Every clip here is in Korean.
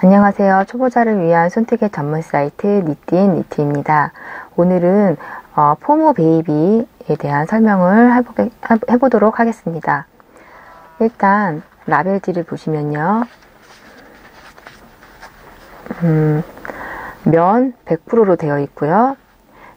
안녕하세요. 초보자를 위한 손뜨개 전문 사이트 니띠인 니티입니다. 오늘은 어, 포모 베이비에 대한 설명을 해보게, 해보도록 하겠습니다. 일단 라벨지를 보시면요. 음, 면 100%로 되어 있고요.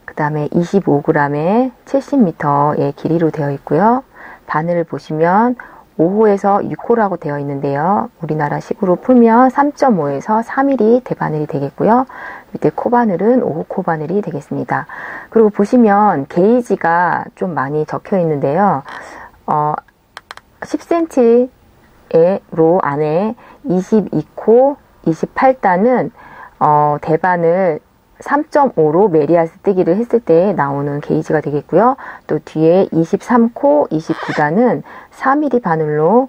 그 다음에 25g에 70m의 길이로 되어 있고요. 바늘을 보시면 5호에서 6호라고 되어 있는데요. 우리나라 식으로 풀면 3.5에서 3mm 대바늘이 되겠고요. 밑에 코바늘은 5호 코바늘이 되겠습니다. 그리고 보시면 게이지가 좀 많이 적혀 있는데요. 어, 10cm로 안에 22코, 28단은 어, 대바늘 3.5로 메리아스 뜨기를 했을 때 나오는 게이지가 되겠고요. 또 뒤에 23코, 29단은 4mm 바늘로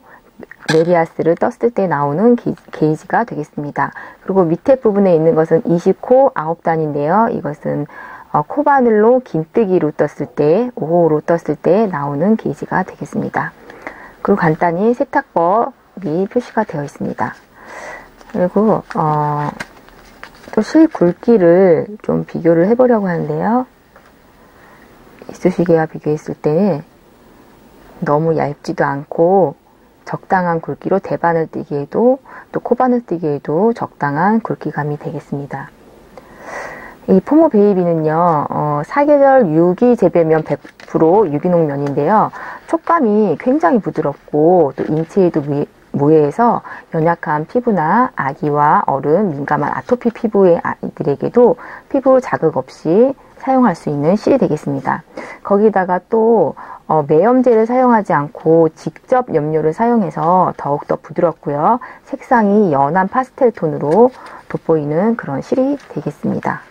메리아스를 떴을 때 나오는 게이지 가 되겠습니다. 그리고 밑에 부분에 있는 것은 20코 9단인데요. 이것은 어, 코바늘로 긴뜨기로 떴을 때, 5호로 떴을 때 나오는 게이지가 되겠습니다. 그리고 간단히 세탁법이 표시가 되어 있습니다. 그리고 어, 또 실 굵기를 좀 비교를 해보려고 하는데요. 이쑤시개와 비교했을 때 너무 얇지도 않고 적당한 굵기로 대바늘 뛰기에도 또 코바늘 뛰기에도 적당한 굵기감이 되겠습니다. 이 포모 베이비는요, 어, 사계절 유기 재배면 100% 유기농 면인데요. 촉감이 굉장히 부드럽고 또 인체에도 모해에서 연약한 피부나 아기와 어른, 민감한 아토피 피부의 아이들에게도 피부 자극 없이 사용할 수 있는 실이 되겠습니다. 거기다가 또 어, 매염제를 사용하지 않고 직접 염료를 사용해서 더욱더 부드럽고요. 색상이 연한 파스텔 톤으로 돋보이는 그런 실이 되겠습니다.